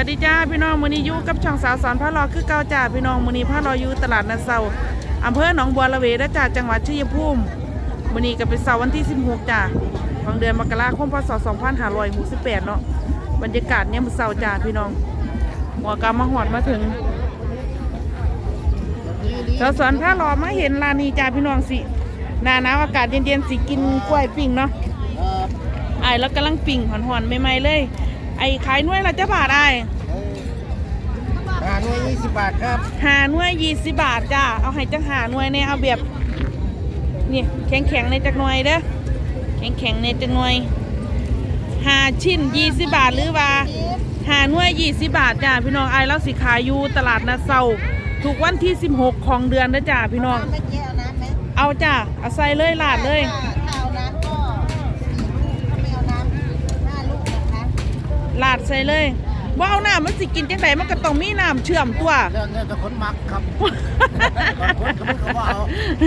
วัสดีจ้าพี่น้องมื้อนี้อยู่กับช่องสาวสอนพระรอคือเก่าจ้าพี่น้องมื้อนี้พระรออยู่ตลาดนัดเซาอำเภอหนองบัวระเวและจ้าจังหวัดชัยภูมิมื้อนี้ก็เป็นเสาร์วันที่ 16จ้าของเดือนมกราคมพศ2568เนาะบรรยากาศเนี่ยามมื้อเช้าจ้าพี่น้องหัวกำมาหอดมาถึงสาวสอนพระรอมาเห็นร้านนี้จ้าพี่น้องสิหน้าหนาวอากาศเย็นๆสิกินกล้วยปิ้งเนาะไอ้ายแล้วกำลังปิ่งหอนๆใหม่ๆเลย ไอ้ขายหน่วยละจะบาทไอ้ายหาหน่วยยี่สิบบาทครับหาหน่วยยี่สิบบาทจ้าเอาให้จังหาหน่วยเนี่ยเอาแบบนี่แข็งๆในจักหน่วยเด้อแข็งๆในจักหน่วยหาชิ้นยี่สิบบาทหรือว่าหาหน่วยยี่สิบบาทจ้าพี่น้องไอ้ายแล้วสิขายอยู่ตลาดนัดเซาทุกวันที่16ของเดือนนะจ้าพี่น้องไม่เจ๊เอาน้ำไหมเอาจ้าเอาใส่เลยลาดเลย ถ้าเอาน้ำก็สี่ลูกถ้าไม่เอาน้ำห้าลูกนะคะ ลาดใส่เลยว่าเอาน้ำมันสิกินจังไดมันก็ต้องมีน้ำเชื่อมตัว เรื่องเนี่ยจะคนมักครับบางคนก็มันเขาว่าเอา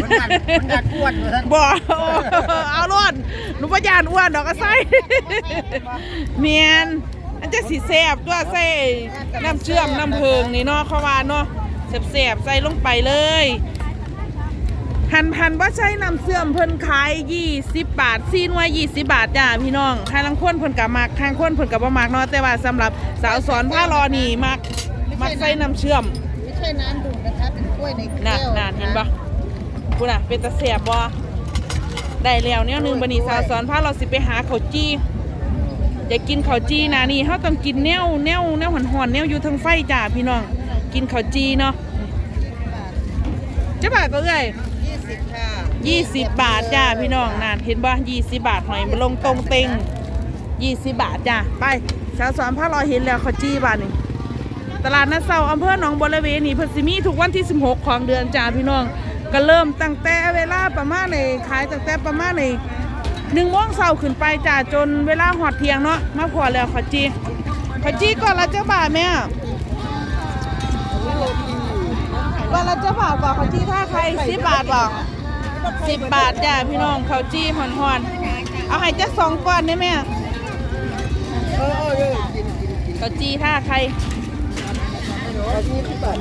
มันกัดมันกัดอ้วนเหมือนกันบ่เอาล้วนหนูพยานอ้วนดอกก็ใส่เมียนอันจะสีแสบตัวใส่น้ำเชื่อมน้ำเพิงนี่เนาะเขาว่าเนาะแสบๆใส่ลงไปเลย หันหันว่าใช้น้ำเสื่อมเพิ่นขาย20บาทซีนไว้20บาทจ้าพี่น้องใครลังคนเพิ่นกับมักทางคนเพิ่นกับบ่มักเนาะแต่ว่าสำหรับสาวสอนผ้ารอนี่มักมักใส่น้ำเชื่อมไม่ใช่น้ำดูดนะคะเป็นกล้วยในแก้น่ะวน่ะเห็นปะกูน่ะเป็นตะเสียบบ่ได้แล้วเนี่ยหนึงบันนี้สาวสอนพาเราสิไปหาข้าวจี้อยากกินข้าวจี้นะนี่เขาต้องกินแนวแนวแนวหอนๆแนวอยู่ทางไฟจ้าพี่น้อง กินข้าวจี้เนาะจะบาทก็เอ้ยยี่ สิบค่ะยี่สิบบาทจ้าพี่น้องน่ะเห็นบ่ยี่สิบบาทหอยมาลงตรงเต็งยี่สิบบาทจ้าไปสาวสอนพาเราเห็นแล้วข้าวจี้บาทนี่ตลาดนัดเซาอำเภอหนองบัวระเวนี่พิ่นสิมีทุกวันที่ 16 ของเดือนจ้าพี่น้อง ก็เริ่มตั้งแต่เวลาประมาณในขายตั้งแต่ประมาณในหนึ่งโมงเช้าขึ้นไปจ้าจนเวลาหอดเทียงเนาะมาพอแล้วขอจีขอจีก่อนละเจ้าบ่าแม่ ก่อนละเจ้าบ่าวก่อนขอจีท่าใครสิบบาทบอกสิบบาทจ้าพี่น้องเขาวจีหอนหอนๆเอาให้จักสองก้อนได้ไหมเออเออเออกินกินกินเขาวจีท่าใครเอายี่สิบบาท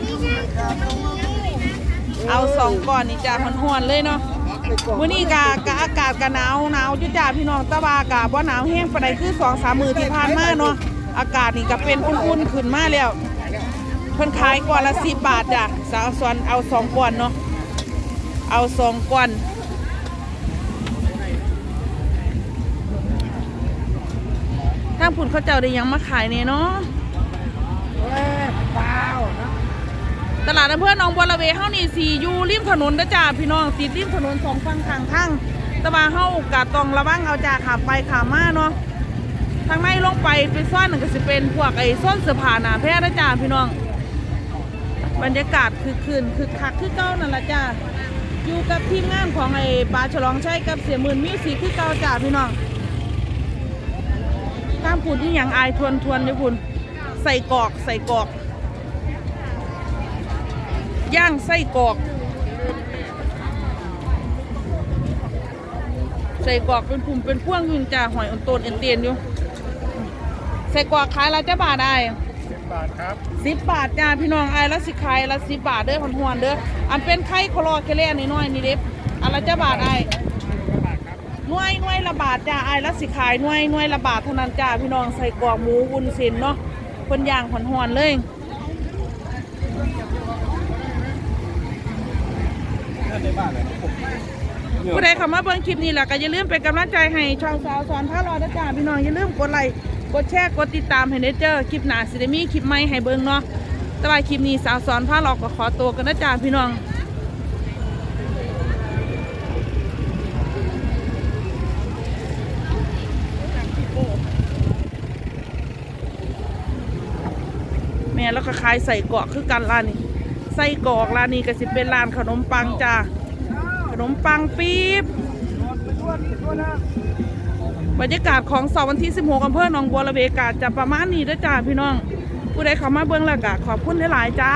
เอาสองก้อนนี่จ้าหอนๆเลยเนาะไปก่อนมื้อนี้กะกะอากาศกะหนาวหนาวจุจ้าพี่น้องแตะวากะบ่หนาวแห้งปานใดคือสองสามมื้อที่ผ่านมาเนาะอากาศนี่ก็เป็นอุ่นๆขึ้นมาแล้ว เพิ่นขายก้อนละ10บาทจ้ะสาวสวนเอาสองก้อนเนาะเอาสองก้อนทางผุนเขาเจ้าได้หยังมาขายเนี่ยเนาะเอ้ยเปล่านะตลาดอำเภอหนองบัวระเวเฮานี่สิอยู่ริมถนนเด้อจ้าพี่น้องติดริมถนนสองฝั่งทางทางแต่ว่าเฮากะต้องระวังเอาจ้าขาไปขามาเนาะทางในลงไปเป็นซ่อนหนึ่งก็สิเป็นพวกไอ้ซ่อนเสื้อผ้าหนาแพร่เด้อจ้าพี่น้อง บรรยากาศคือคืนคือคักคือเก้านั่นละจ้าอยู่กับทีมงานของไอ้ปลาฉลองใช้กับเสียหมื่นมิวสิกคือเก้าจ้าพี่น้องตามพูดที่อย่างอายทวนทวนอยู่พุ่นใส่กอกใส่กอก ย่างไส้กอก ใส่กอกเป็นพุ่มเป็นพ่วงอยืนจ่าหอยอนโตนเอ็นเตียนอยู่ ใส่กอกขายละจ้าบาทได้สิบบาทครับ สิบบาทจ้าพี่น้องไอ้ละสิขายละสิบบาทเด้อหอนหวนเด้ออันเป็นไข่คลอแคเล่นน้อยนี่เด็บอันละจ้าบาทไอ้หน่วยหน่วยละบาทจ้าไอ้ละสิขายหน่วยหน่วยละบาทเท่านั้นจ้าพี่น้องใส่กรอกหมูวุ้นเส้นเนาะคนย่างหอนหวนเลยผู้ใดเข้ามาเบิ่งคลิปนี้ล่ะก็อย่าลืมเป็นกำลังใจให้ช่องสาวสอนพระรอนจ้าพี่น้องอย่าลืมกดไลค์ กดแชร์ กดติดตามให้ได้เจอคลิปหนาสิได้มีคลิปใหม่ให้เบิ่งเนาะแต่ว่าคลิปนี้สาวสอนพระรอก็ขอตัวกันนะจ้าพี่น้องแม่แล้วก็ขายใส่กรอกคือกันร้านนี้ใส่กรอกร้านนี้ก็สิเป็นร้านขนมปังจ้าขนมปังปี๊บ บรรยากาศของเสาร์วันที่ 16อำเภอหนองบัวระเวกาจะประมาณนี้ด้วยจ้าพี่น้อง ผู้ใดเข้ามาเบื้องหลักขอบคุณหลายๆจ้า